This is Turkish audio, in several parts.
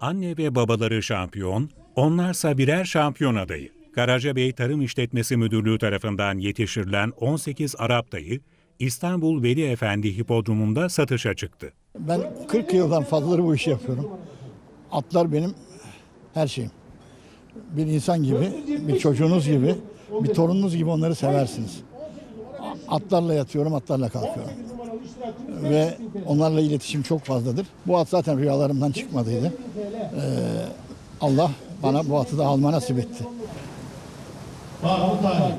Anne ve babaları şampiyon, onlarsa birer şampiyon adayı. Karacabey Tarım İşletmesi Müdürlüğü tarafından yetiştirilen 18 Arap dayı, İstanbul Veli Efendi Hipodromu'nda satışa çıktı. Ben 40 yıldan fazladır bu işi yapıyorum. Atlar benim her şeyim. Bir insan gibi, bir çocuğunuz gibi, bir torununuz gibi onları seversiniz. Atlarla yatıyorum, atlarla kalkıyorum. Ve onlarla iletişim çok fazladır. Bu at zaten rüyalarımdan çıkmadıydı. Ee, Allah bana bu atı da alma nasip etti.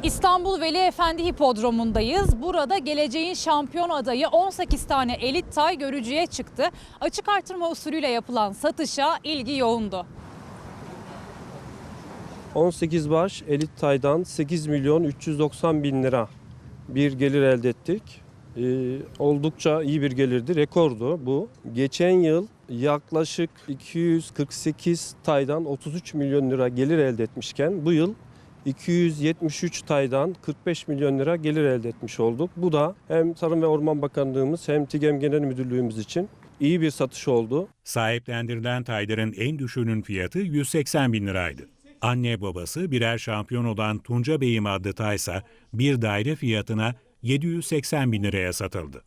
İstanbul Veli Efendi Hipodromu'ndayız. Burada geleceğin şampiyon adayı 18 tane elit tay görücüye çıktı. Açık artırma usulüyle yapılan satışa ilgi yoğundu. 18 baş elit taydan 8 milyon 390 bin lira bir gelir elde ettik. Ee, oldukça iyi bir gelirdi, rekordu bu. Geçen yıl yaklaşık 248 taydan 33 milyon lira gelir elde etmişken bu yıl 273 taydan 45 milyon lira gelir elde etmiş olduk. Bu da hem Tarım ve Orman Bakanlığımız hem TİGEM Genel Müdürlüğümüz için iyi bir satış oldu. Sahiplendirilen tayların en düşüğünün fiyatı 180 bin liraydı. Anne babası birer şampiyon olan Tunca Beyim adlı taysa bir daire fiyatına 780 bin liraya satıldı.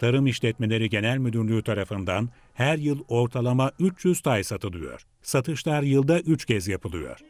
Tarım İşletmeleri Genel Müdürlüğü tarafından her yıl ortalama 300 tay satılıyor. Satışlar yılda 3 kez yapılıyor.